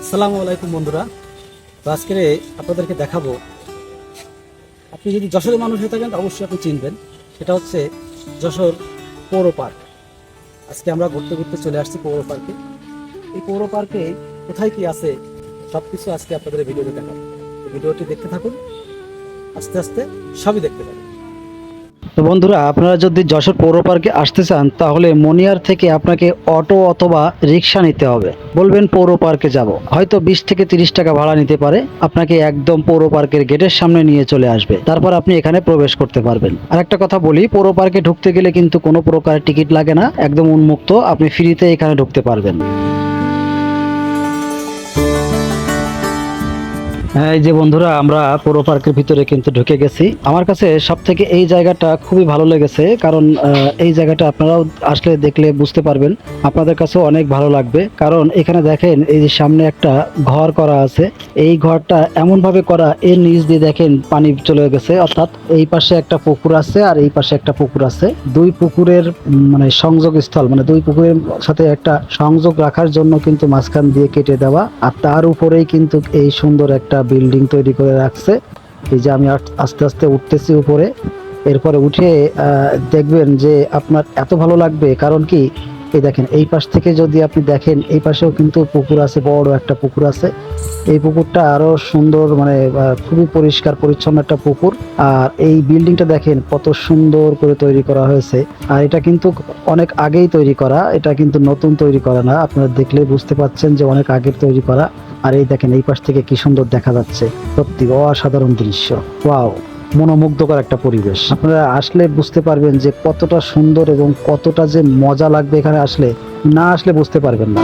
আসসালামু আলাইকুম বন্ধুরা। তো আজকে আপনাদেরকে দেখাবো, আপনি যদি যশোরের মানুষ হয়ে থাকেন অবশ্যই আপনি চিনবেন, সেটা হচ্ছে যশোর পৌর পার্ক। আজকে আমরা ঘুরতে ঘুরতে চলে আসছি পৌর পার্কে। এই পৌর পার্কে কোথায় কি আছে সব কিছু আজকে আপনাদের ভিডিওতে দেখাবো। ভিডিওটি দেখতে থাকুন, আস্তে আস্তে সবই দেখতে পাবেন। তো বন্ধুরা, আপনারা যদি যশোর পৌর পার্কে আসতে চান, তাহলে মনিয়ার থেকে আপনাকে অটো অথবা রিক্সা নিতে হবে। বলবেন পৌর পার্কে যাব। হয়তো বিশ থেকে তিরিশ টাকা ভাড়া নিতে পারে, আপনাকে একদম পৌর পার্কের গেটের সামনে নিয়ে চলে আসবে। তারপর আপনি এখানে প্রবেশ করতে পারবেন। আর একটা কথা বলি, পৌর পার্কে ঢুকতে গেলে কিন্তু কোনো প্রকার টিকিট লাগে না, একদম উন্মুক্ত, আপনি ফ্রিতে এখানে ঢুকতে পারবেন। এই যে বন্ধুরা, আমরা পৌর পার্কের ভিতরে কিন্তু ঢুকে গেছি। আমার কাছে সব থেকে এই জায়গাটা খুবই ভালো লেগেছে, কারণ এই জায়গাটা আপনারাও আসলে দেখলে বুঝতে পারবেন, আপনাদের কাছেও অনেক ভালো লাগবে। কারণ এখানে দেখেন, এই যে সামনে একটা ঘর করা আছে। এই ঘরটা এমন ভাবে করা এর নিচ দিয়ে দেখেন পানি চলে গেছে। অর্থাৎ এই পাশে একটা পুকুর আছে আর এই পাশে একটা পুকুর আছে। দুই পুকুরের মানে সংযোগ স্থল মানে দুই পুকুরের সাথে একটা সংযোগ রাখার জন্য কিন্তু মাঝখান দিয়ে কেটে দেওয়া। আর তার উপরেই কিন্তু এই সুন্দর একটা বিল্ডিং তৈরি করে রাখছে। এই যে আমি আস্তে আস্তে উঠতেছি উপরে। এরপরে উঠে দেখবেন যে আপনার এত ভালো লাগবে। কারণ কি? এই দেখেন, এই পাশ থেকে যদি আপনি দেখেন, এই পাশেও কিন্তু পুকুর আছে, বড় একটা পুকুর আছে। এই পুকুরটা আরও সুন্দর মানে খুবই পরিষ্কার, পরিচ্ছন্ন একটা পুকুর। আর এই বিল্ডিংটা দেখেন, কত সুন্দর করে তৈরি করা হয়েছে। আর এটা কিন্তু অনেক আগেই তৈরি করা। এটা কিন্তু নতুন তৈরি করা না। আপনারা দেখলে বুঝতে পাচ্ছেন যে অনেক আগের তৈরি করা। আর এই দেখেন, এই পাশ থেকে কি সুন্দর দেখা যাচ্ছে। সত্যি অসাধারণ দৃশ্য। ওয়াও, মনোমুগ্ধকর একটা পরিবেশ। আপনারা আসলে বুঝতে পারবেন যে কতটা সুন্দর এবং কতটা যে মজা লাগবে এখানে আসলে, না আসলে বুঝতে পারবেন না।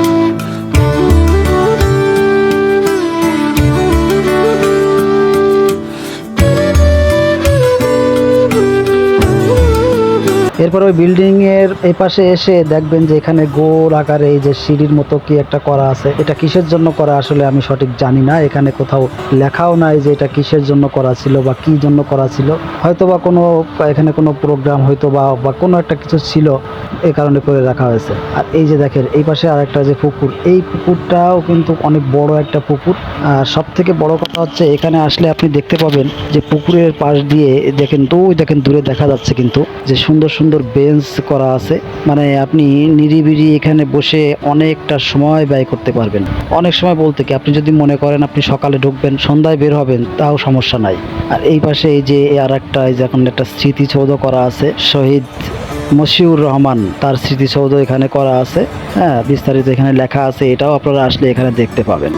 এরপর ওই বিল্ডিং এর এই পাশে এসে দেখবেন যে এখানে গোল আকারে এই যে সিঁড়ির মতো কি একটা করা আছে। এটা কিসের জন্য করা আসলে আমি সঠিক জানি না। এখানে কোথাও লেখাও নাই যে এটা কিসের জন্য করা ছিল বা কি জন্য করা ছিল। হয়তো বা কোনো, এখানে কোনো প্রোগ্রাম হয়তো বা বা কোনো একটা কিছু ছিল এ কারণে করে রাখা হয়েছে। আর এই যে দেখেন, এই পাশে আর একটা যে পুকুর, এই পুকুরটাও কিন্তু অনেক বড় একটা পুকুর। আর সব থেকে বড় কথা হচ্ছে, এখানে আসলে আপনি দেখতে পাবেন যে পুকুরের পাশ দিয়ে দেখেন তো দেখেন দূরে দেখা যাচ্ছে কিন্তু যে সুন্দর সুন্দর বেঞ্চ করা আছে। মানে আপনি নিরিবিরি এখানে বসে অনেকটা সময় ব্যয় করতে পারবেন। অনেক সময় বলতে কি, আপনি যদি মনে করেন আপনি সকালে ঢুকবেন, সন্ধ্যায় বের হবেন, তাও সমস্যা নাই। আর এই পাশে এই যে আর একটা এই যে এখন একটা স্মৃতিসৌধ করা আছে, শহীদ মশিউর রহমান, তার স্মৃতিসৌধ এখানে করা আছে। হ্যাঁ বিস্তারিত এখানে লেখা আছে, এটাও আপনারা আসলে এখানে দেখতে পাবেন।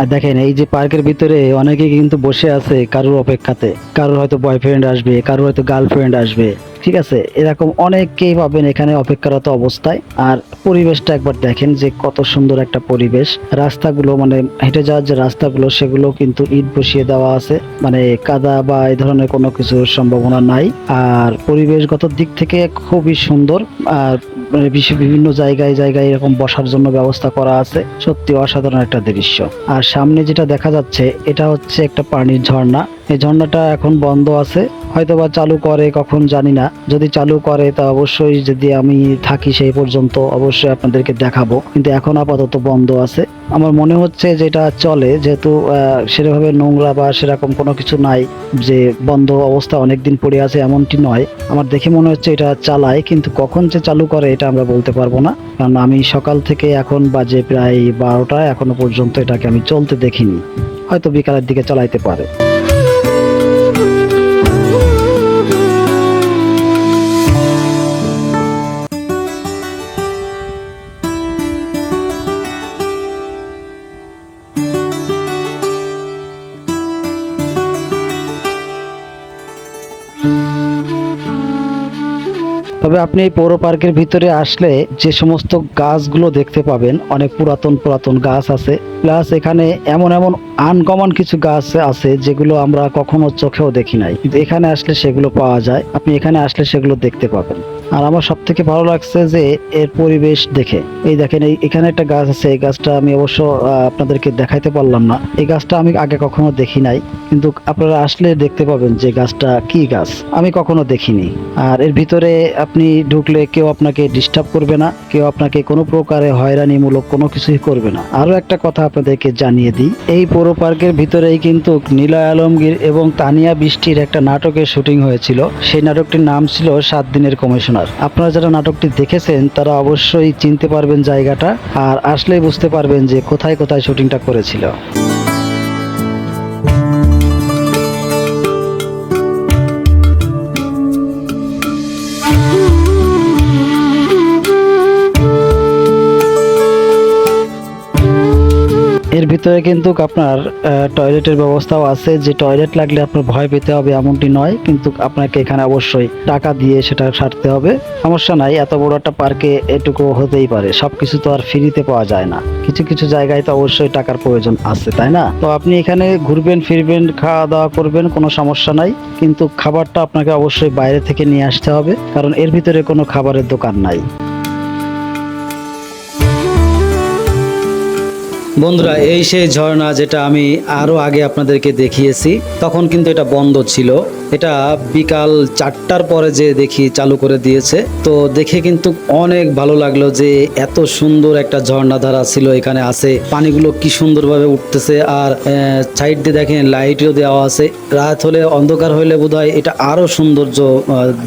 আর দেখেন, এই যে পার্কের ভিতরে অনেকে কিন্তু বসে আছে কারোর অপেক্ষাতে। কারোর হয়তো বয়ফ্রেন্ড আসবে, কারোর হয়তো গার্লফ্রেন্ড আসবে। ঠিক আছে, এরকম অনেককেই পাবেন এখানে অপেক্ষারত অবস্থায়। আর পরিবেশটা একবার দেখেন যে কত সুন্দর একটা পরিবেশ। রাস্তাগুলো মানে হেঁটে যাওয়ার যে রাস্তাগুলো, সেগুলো কিন্তু ইট বসিয়ে দেওয়া আছে। মানে কাদা বা এই ধরনের কোনো কিছুর সম্ভাবনা নাই। আর পরিবেশগত দিক থেকে খুবই সুন্দর। আর মানে বিভিন্ন জায়গায় জায়গায় এরকম বসার জন্য ব্যবস্থা করা আছে। সত্যি অসাধারণ একটা দৃশ্য। আর সামনে যেটা দেখা যাচ্ছে, এটা হচ্ছে একটা পানির ঝর্ণা। এই ঝর্ণাটা এখন বন্ধ আছে। হয়তো বা চালু করে, কখন জানি না। যদি চালু করে, তা অবশ্যই যদি আমি থাকি সেই পর্যন্ত অবশ্যই আপনাদেরকে দেখাবো। কিন্তু এখন আপাতত বন্ধ আছে। আমার মনে হচ্ছে যেটা চলে, যেহেতু সেভাবে নোংরা বা সেরকম কোনো কিছু নাই, যে বন্ধ অবস্থা অনেকদিন পড়ে আছে এমনটি নয়। আমার দেখে মনে হচ্ছে এটা চালায়, কিন্তু কখন যে চালু করে, এটা আমরা বলতে পারব না। কারণ আমি সকাল থেকে এখন বাজে প্রায় বারোটা, এখনও পর্যন্ত এটাকে আমি চলতে দেখিনি। হয়তো বিকালের দিকে চালাইতে পারে। 嗯 তবে আপনি এই পৌর পার্কের ভিতরে আসলে যে সমস্ত গাছগুলো দেখতে পাবেন, অনেক পুরাতন পুরাতন গাছ আছে। প্লাস এখানে এমন এমন আনকমন কিছু গাছ আছে যেগুলো আমরা কখনো চোখেও দেখি নাই। এখানে আসলে সেগুলো পাওয়া যায়। আপনি এখানে আসলে সেগুলো দেখতে পাবেন। আর আমার সব থেকে ভালো লাগছে যে এর পরিবেশ দেখে। এই দেখেন এখানে একটা গাছ আছে। এই গাছটা আমি অবশ্য আপনাদেরকে দেখাইতে পারলাম না। এই গাছটা আমি আগে কখনো দেখি নাই। কিন্তু আপনারা আসলে দেখতে পাবেন যে গাছটা কি গাছ। আমি কখনো দেখিনি। আর এর ভিতরে আপনি ঢুকলে কেউ আপনাকে ডিস্টার্ব করবে না, কেউ আপনাকে কোনো প্রকারে হয়রানিমূলক কোনো কিছুই করবে না। আরও একটা কথা আপনাদেরকে জানিয়ে দিই, এই পৌর পার্কের ভিতরেই কিন্তু নীলা আলমগীর এবং তানিয়া বৃষ্টির একটা নাটকের শুটিং হয়েছিল। সেই নাটকটির নাম ছিল সাত দিনের কমিশনার। আপনারা যারা নাটকটি দেখেছেন, তারা অবশ্যই চিনতে পারবেন জায়গাটা আর আসলেই বুঝতে পারবেন যে কোথায় কোথায় শুটিংটা করেছিল। ভিতরে কিন্তু আপনার টয়লেটের ব্যবস্থাও আছে যে টয়লেট লাগলে আপনার ভয় পেতে হবে এমনটি নয়, কিন্তু আপনাকে এখানে অবশ্যই টাকা দিয়ে সেটা সারতে হবে। সমস্যা নাই, এত বড় একটা পার্কে এটুকু হতেই পারে। সব কিছু তো আর ফ্রিতে পাওয়া যায় না। কিছু কিছু জায়গায় তো অবশ্যই টাকার প্রয়োজন আছে, তাই না? তো আপনি এখানে ঘুরবেন, ফিরবেন খাওয়া দাওয়া করবেন, কোনো সমস্যা নাই, কিন্তু খাবারটা আপনাকে অবশ্যই বাইরে থেকে নিয়ে আসতে হবে, কারণ এর ভিতরে কোনো খাবারের দোকান নাই। বন্ধুরা, এই সেই ঝর্ণা যেটা আমি আরও আগে আপনাদেরকে দেখিয়েছি, তখন কিন্তু এটা বন্ধ ছিল। এটা বিকাল চারটার পরে যে দেখি চালু করে দিয়েছে, তো দেখে কিন্তু অনেক ভালো লাগল যে এত সুন্দর একটা ঝর্ণাধারা ছিল এখানে আছে। পানিগুলো কি সুন্দরভাবে উঠতেছে আর সাইড দিয়ে দেখেন লাইটও দেওয়া আছে। রাত হলে অন্ধকার হলে বোধহয় এটা আরও সৌন্দর্য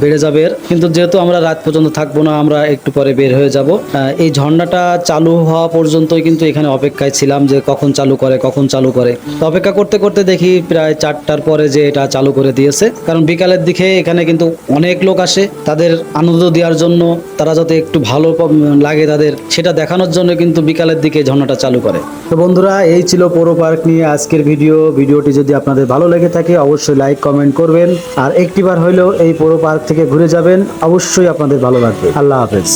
বেড়ে যাবে কিন্তু যেহেতু আমরা রাত পর্যন্ত থাকব না, আমরা একটু পরে বের হয়ে যাব। এই ঝর্ণাটা চালু হওয়া পর্যন্তই কিন্তু এখানে অপেক্ষায় ছিলাম যে কখন চালু করে, কখন চালু করে। তো অপেক্ষা করতে করতে দেখি প্রায় চারটার পরে যে এটা চালু করে দিয়েছে। কারণ বিকালের দিকে এখানে কিন্তু অনেক লোক আসে, তাদের আনন্দ দেওয়ার জন্য তারা যাতে একটু ভালো লাগে তাদের, সেটা দেখানোর জন্য কিন্তু বিকালের দিকে ঝর্ণাটা চালু করে। তো বন্ধুরা, এই ছিল পৌর পার্ক নিয়ে আজকের ভিডিও। ভিডিওটি যদি আপনাদের ভালো লেগে থাকে, অবশ্যই লাইক, কমেন্ট করবেন। আর একটিবার হইলেও এই পৌর পার্ক থেকে ঘুরে যাবেন। অবশ্যই আপনাদের ভালো লাগবে। আল্লাহ হাফেজ।